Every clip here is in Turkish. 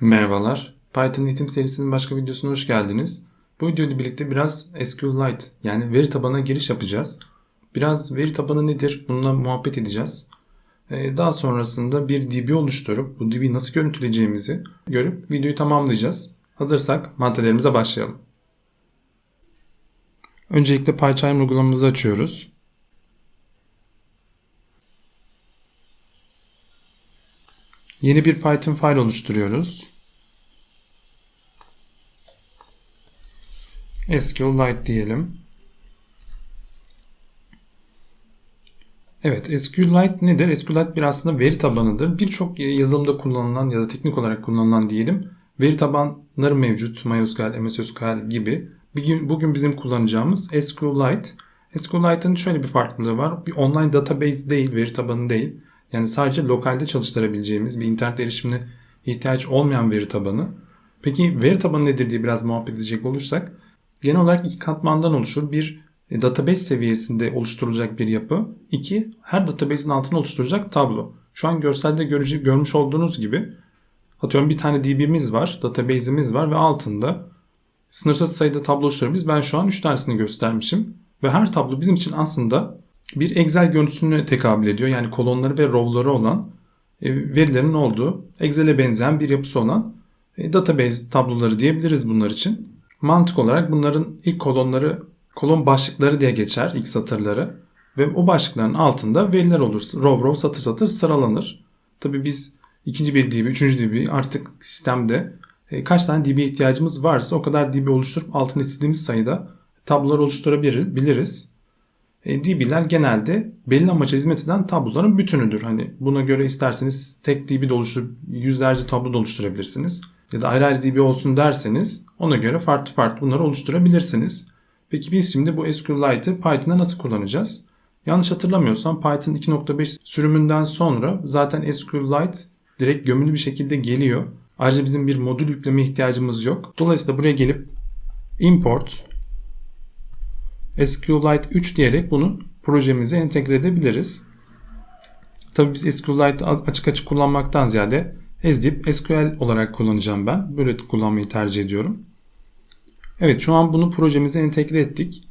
Merhabalar. Python eğitim serisinin başka videosuna hoş geldiniz. Bu videoyla birlikte biraz SQLite yani veri tabanına giriş yapacağız. Biraz veri tabanı nedir bununla muhabbet edeceğiz. Ee, Daha sonrasında bir DB oluşturup bu DB'yi nasıl görüntüleyeceğimizi görüp videoyu tamamlayacağız. Hazırsak maddelerimize başlayalım. Öncelikle PyCharm uygulamamızı açıyoruz. Yeni bir Python file oluşturuyoruz. SQLite diyelim. Evet, SQLite nedir? SQLite bir aslında veri tabanıdır. Birçok yazılımda kullanılan ya da teknik olarak kullanılan diyelim veri tabanları mevcut. MySQL, MSSQL gibi. Bugün, bizim kullanacağımız SQLite. SQLite'ın şöyle bir farklılığı var. Bir online database değil, veri tabanı değil. Yani sadece lokalde çalıştırabileceğimiz bir internet erişimine ihtiyaç olmayan veri tabanı. Peki veri tabanı nedir diye biraz muhabbet edecek olursak genel olarak iki katmandan oluşur. Bir e, database seviyesinde oluşturulacak bir yapı. İki her database'in altına oluşturacak tablo. Şu an görselde görece, görmüş olduğunuz gibi atıyorum bir tane DB'miz var, database'imiz var ve altında sınırsız sayıda tablo oluşturabiliriz. Ben şu an 3 tanesini göstermişim. Ve her tablo bizim için aslında bir Excel görüntüsüne tekabül ediyor. Yani kolonları ve row'ları olan e, verilerin olduğu Excel'e benzeyen bir yapısı olan e, database tabloları diyebiliriz bunlar için. Mantık olarak bunların ilk kolonları kolon başlıkları diye geçer ilk satırları ve o başlıkların altında veriler olur. Row row satır satır sıralanır. Tabi biz ikinci bir DB, üçüncü DB artık sistemde e, kaç tane DB ihtiyacımız varsa o kadar DB oluşturup altına istediğimiz sayıda tablolar oluşturabiliriz. Biliriz. E, DB'ler genelde belli amaca hizmet eden tabloların bütünüdür. Hani buna göre isterseniz tek DB de oluşturup yüzlerce tablo da oluşturabilirsiniz. Ya da ayrı ayrı DB olsun derseniz ona göre farklı farklı bunları oluşturabilirsiniz. Peki biz şimdi bu SQLite'ı Python'da nasıl kullanacağız? Yanlış hatırlamıyorsam Python 2.5 sürümünden sonra zaten SQLite direkt gömülü bir şekilde geliyor. Ayrıca bizim bir modül yükleme ihtiyacımız yok. Dolayısıyla buraya gelip import SQLite 3 diyerek bunu projemize entegre edebiliriz. Tabii biz SQLite açık açık kullanmaktan ziyade ezdip SQL olarak kullanacağım ben. Böyle kullanmayı tercih ediyorum. Evet şu an bunu projemize entegre ettik.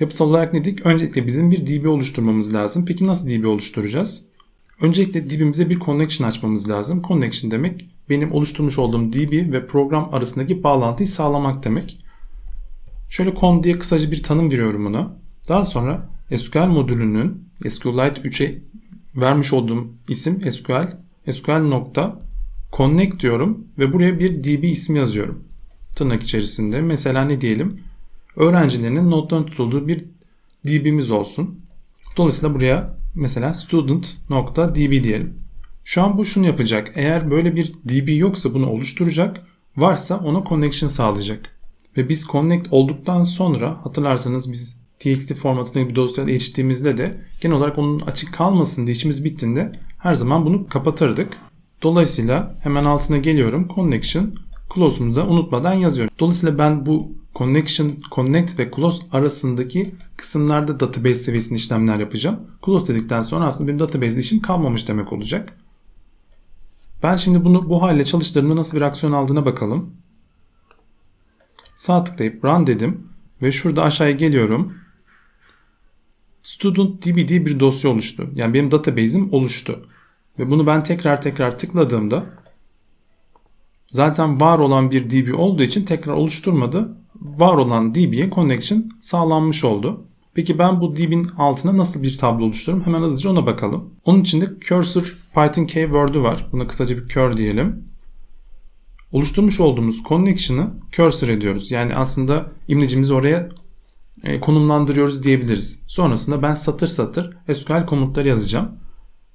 Yapısal olarak ne dedik? Öncelikle bizim bir DB oluşturmamız lazım. Peki nasıl DB oluşturacağız? Öncelikle DB'mize bir connection açmamız lazım. Connection demek benim oluşturmuş olduğum DB ve program arasındaki bağlantıyı sağlamak demek. Şöyle con diye kısaca bir tanım veriyorum buna. Daha sonra SQL modülünün SQLite 3'e vermiş olduğum isim SQL SQL nokta connect diyorum ve buraya bir DB ismi yazıyorum. Tırnak içerisinde. Mesela ne diyelim? Öğrencilerinin notların tutulduğu bir DB'miz olsun. Dolayısıyla buraya mesela student.db diyelim. Şu an bu şunu yapacak. Eğer böyle bir DB yoksa bunu oluşturacak. Varsa ona connection sağlayacak. Ve biz connect olduktan sonra hatırlarsanız biz txt formatında bir dosyada eriştiğimizde de genel olarak onun açık kalmasın diye işimiz bittiğinde her zaman bunu kapatırdık. Dolayısıyla hemen altına geliyorum. Connection clause'umuzu da unutmadan yazıyorum. Dolayısıyla ben bu connection, connect ve close arasındaki kısımlarda database seviyesinde işlemler yapacağım. Close dedikten sonra aslında benim database işim kalmamış demek olacak. Ben şimdi bunu bu hale çalıştırdığımda nasıl bir aksiyon aldığına bakalım. Sağ tıklayıp run dedim ve şurada aşağıya geliyorum. Student DB diye bir dosya oluştu. Yani benim database'im oluştu. Ve bunu ben tekrar tekrar tıkladığımda zaten var olan bir DB olduğu için tekrar oluşturmadı. Var olan DB'ye connection sağlanmış oldu. Peki ben bu DB'nin altına nasıl bir tablo oluştururum? Hemen hızlıca ona bakalım. Onun için de cursor Python keyword'ü var. Buna kısaca bir cur diyelim. Oluşturmuş olduğumuz connection'ı cursor ediyoruz. Yani aslında imlecimizi oraya e, konumlandırıyoruz diyebiliriz. Sonrasında ben satır satır SQL komutları yazacağım.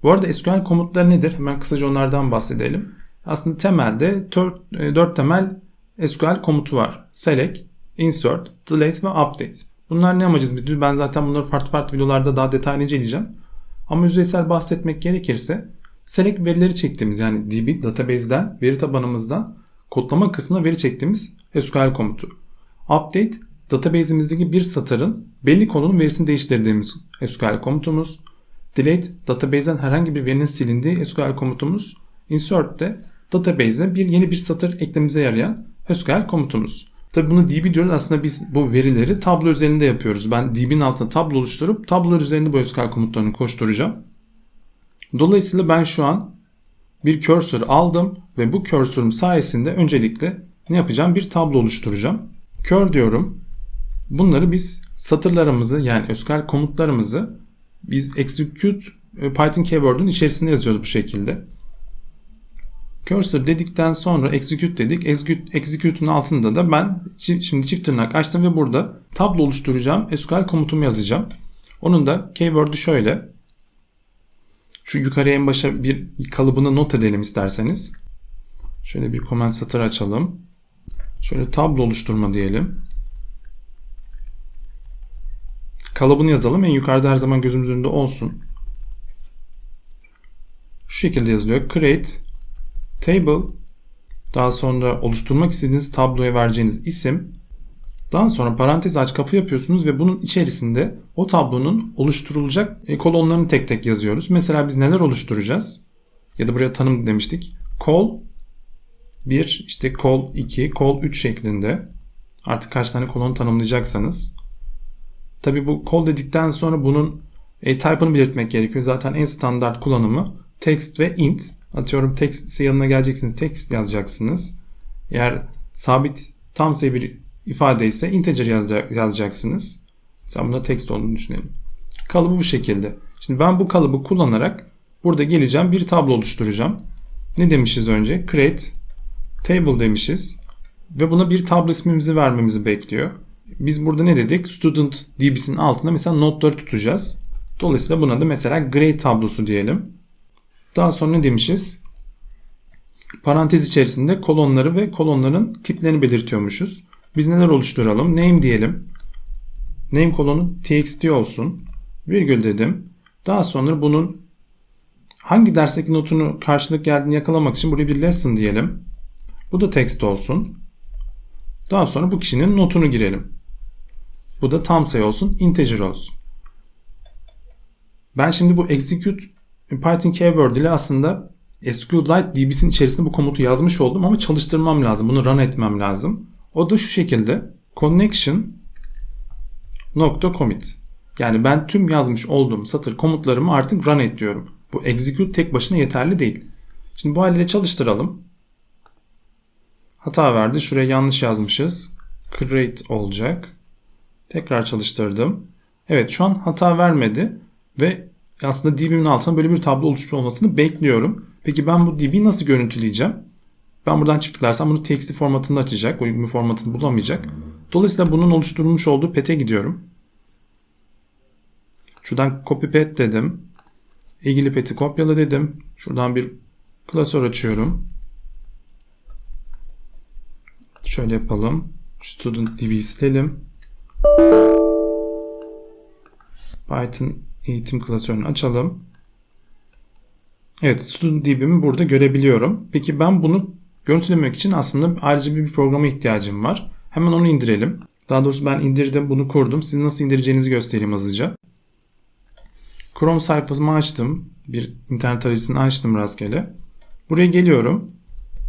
Bu arada SQL komutları nedir? Hemen kısaca onlardan bahsedelim. Aslında temelde 4, 4 temel SQL komutu var. Select, Insert, Delete ve Update. Bunlar ne amacız biliyor? Ben zaten bunları farklı farklı videolarda daha detaylı inceleyeceğim. Ama yüzeysel bahsetmek gerekirse select verileri çektiğimiz yani DB database'den, veri tabanımızdan kodlama kısmına veri çektiğimiz SQL komutu. Update database'imizdeki bir satırın belli konunun verisini değiştirdiğimiz SQL komutumuz. Delete database'den herhangi bir verinin silindiği SQL komutumuz. Insert de database'e bir yeni bir satır eklememize yarayan SQL komutumuz. Tabi bunu DB diyoruz. Aslında biz bu verileri tablo üzerinde yapıyoruz. Ben DB'nin altına tablo oluşturup tablolar üzerinde bu SQL komutlarını koşturacağım. Dolayısıyla ben şu an bir cursor aldım ve bu cursor'um sayesinde öncelikle ne yapacağım? Bir tablo oluşturacağım. Cur diyorum. Bunları biz satırlarımızı yani SQL komutlarımızı biz execute e, Python keyword'un içerisinde yazıyoruz bu şekilde. Cursor dedikten sonra execute dedik. Execute, execute'un altında da ben şimdi çift tırnak açtım ve burada tablo oluşturacağım SQL komutumu yazacağım. Onun da keyword'ü şöyle. Şu yukarıya en başa bir kalıbını not edelim isterseniz. Şöyle bir comment satır açalım. Şöyle tablo oluşturma diyelim. Kalıbını yazalım. En yukarıda her zaman gözümüzün önünde olsun. Şu şekilde yazılıyor. Create table daha sonra oluşturmak istediğiniz tabloya vereceğiniz isim daha sonra parantez aç kapı yapıyorsunuz ve bunun içerisinde o tablonun oluşturulacak e, kolonlarını tek tek yazıyoruz. Mesela biz neler oluşturacağız? Ya da buraya tanım demiştik. Kol 1, işte kol 2, kol 3 şeklinde. Artık kaç tane kolon tanımlayacaksanız. Tabi bu kol dedikten sonra bunun e, type'ını belirtmek gerekiyor. Zaten en standart kullanımı text ve int. Atıyorum text ise yanına geleceksiniz. Text yazacaksınız. Eğer sabit tam sayı bir ifade ise integer yazacak, yazacaksınız. Mesela bunda text olduğunu düşünelim. Kalıbı bu şekilde. Şimdi ben bu kalıbı kullanarak burada geleceğim bir tablo oluşturacağım. Ne demişiz önce? Create table demişiz. Ve buna bir tablo ismimizi vermemizi bekliyor. Biz burada ne dedik? Student db'sinin altında mesela notları tutacağız. Dolayısıyla buna da mesela grade tablosu diyelim. Daha sonra ne demişiz? Parantez içerisinde kolonları ve kolonların tiplerini belirtiyormuşuz. Biz neler oluşturalım? Name diyelim. Name kolonu txt olsun. Virgül dedim. Daha sonra bunun hangi dersteki notunu karşılık geldiğini yakalamak için buraya bir lesson diyelim. Bu da text olsun. Daha sonra bu kişinin notunu girelim. Bu da tam sayı olsun, integer olsun. Ben şimdi bu execute Python keyword ile aslında SQLite DB'sin içerisinde bu komutu yazmış oldum ama çalıştırmam lazım. Bunu run etmem lazım. O da şu şekilde connection nokta commit. Yani ben tüm yazmış olduğum satır komutlarımı artık run et diyorum. Bu execute tek başına yeterli değil. Şimdi bu haliyle çalıştıralım. Hata verdi. Şuraya yanlış yazmışız. Create olacak. Tekrar çalıştırdım. Evet şu an hata vermedi ve aslında DB'min altına böyle bir tablo oluşmuş olmasını bekliyorum. Peki ben bu DB'yi nasıl görüntüleyeceğim? Ben buradan çift bunu TXT formatında açacak. Uygun bir formatını bulamayacak. Dolayısıyla bunun oluşturulmuş olduğu pet'e gidiyorum. Şuradan copy pet dedim. İlgili pet'i kopyala dedim. Şuradan bir klasör açıyorum. Şöyle yapalım. Student DB'yi silelim. Python eğitim klasörünü açalım. Evet Student DB'mi burada görebiliyorum. Peki ben bunu görüntülemek için aslında ayrıca bir programa ihtiyacım var. Hemen onu indirelim. Daha doğrusu ben indirdim bunu kurdum. Siz nasıl indireceğinizi göstereyim hızlıca. Chrome sayfasımı açtım. Bir internet arayüzünü açtım rastgele. Buraya geliyorum.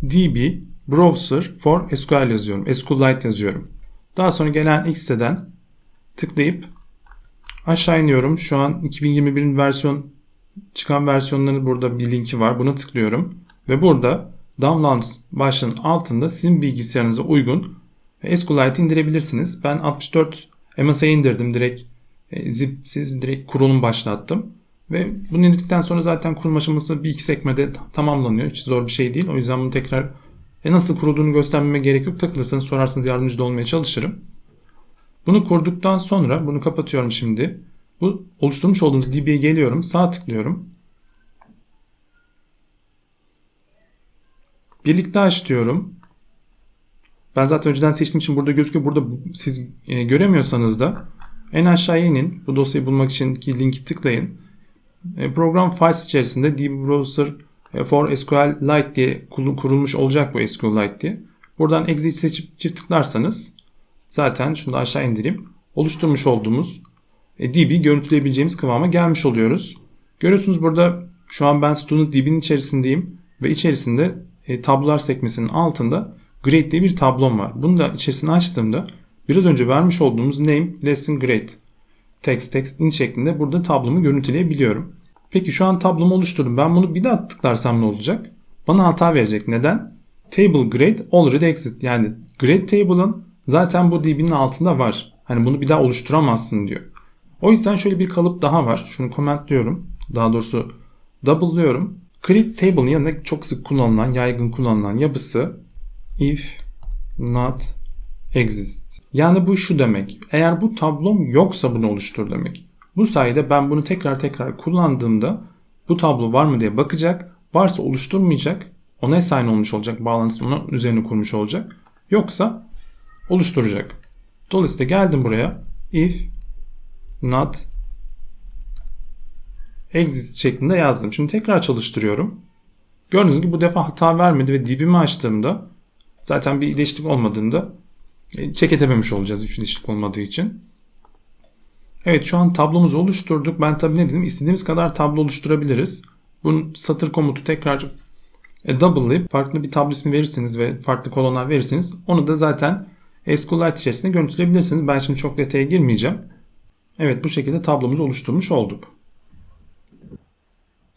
db browser for SQL yazıyorum. SQLite yazıyorum. Daha sonra gelen ilk siteden tıklayıp aşağı iniyorum. Şu an 2021'in versiyon çıkan versiyonların burada bir linki var. Buna tıklıyorum. Ve burada Downloads başlığının altında sizin bilgisayarınıza uygun SQLite indirebilirsiniz. Ben 64 MSI indirdim direkt e, zipsiz direkt kurulum başlattım. Ve bunu indirdikten sonra zaten kurulum aşaması bir iki sekmede tamamlanıyor. Hiç zor bir şey değil. O yüzden bunu tekrar e nasıl kurulduğunu göstermeme gerek yok. Takılırsanız sorarsanız yardımcı da olmaya çalışırım. Bunu kurduktan sonra bunu kapatıyorum şimdi. Bu oluşturmuş olduğumuz DB'ye geliyorum. Sağ tıklıyorum. Birlikte aç diyorum. Ben zaten önceden seçtiğim için burada gözüküyor. Burada siz e, göremiyorsanız da en aşağıya inin. Bu dosyayı bulmak için linki tıklayın. E, program files içerisinde DB Browser for SQLite diye kurulmuş olacak bu SQLite diye. Buradan exit seçip çift tıklarsanız zaten şunu da aşağı indireyim. Oluşturmuş olduğumuz e, DB görüntüleyebileceğimiz kıvama gelmiş oluyoruz. Görüyorsunuz burada şu an ben Student DB'nin içerisindeyim ve içerisinde e, tablolar sekmesinin altında grade diye bir tablom var. Bunu da içerisine açtığımda biraz önce vermiş olduğumuz name lesson grade text text in şeklinde burada tablomu görüntüleyebiliyorum. Peki şu an tablomu oluşturdum. Ben bunu bir daha tıklarsam ne olacak? Bana hata verecek. Neden? Table grade already exist. Yani grade table'ın zaten bu db'nin altında var. Hani bunu bir daha oluşturamazsın diyor. O yüzden şöyle bir kalıp daha var. Şunu commentliyorum. Daha doğrusu double'lıyorum. Create table'ın yanında çok sık kullanılan, yaygın kullanılan yapısı if not exists. Yani bu şu demek. Eğer bu tablom yoksa bunu oluştur demek. Bu sayede ben bunu tekrar tekrar kullandığımda bu tablo var mı diye bakacak. Varsa oluşturmayacak. Ona assign olmuş olacak. Bağlantısını onun üzerine kurmuş olacak. Yoksa oluşturacak. Dolayısıyla geldim buraya. If not exist şeklinde yazdım. Şimdi tekrar çalıştırıyorum. Gördüğünüz gibi bu defa hata vermedi ve dibimi açtığımda zaten bir değişiklik olmadığında check edememiş olacağız hiçbir değişiklik olmadığı için. Evet şu an tablomuzu oluşturduk. Ben tabii ne dedim? İstediğimiz kadar tablo oluşturabiliriz. Bunun satır komutu tekrar e, double'layıp farklı bir tablo ismi verirseniz ve farklı kolonlar verirseniz onu da zaten SQLite içerisinde görüntüleyebilirsiniz. Ben şimdi çok detaya girmeyeceğim. Evet bu şekilde tablomuzu oluşturmuş olduk.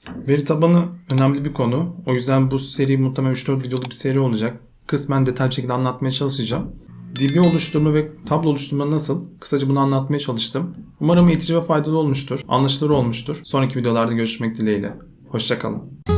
Veri tabanı önemli bir konu. O yüzden bu seri muhtemelen 3-4 videolu bir seri olacak. Kısmen detaylı şekilde anlatmaya çalışacağım. DB oluşturma ve tablo oluşturma nasıl? Kısaca bunu anlatmaya çalıştım. Umarım eğitici ve faydalı olmuştur. Anlaşılır olmuştur. Sonraki videolarda görüşmek dileğiyle. Hoşçakalın.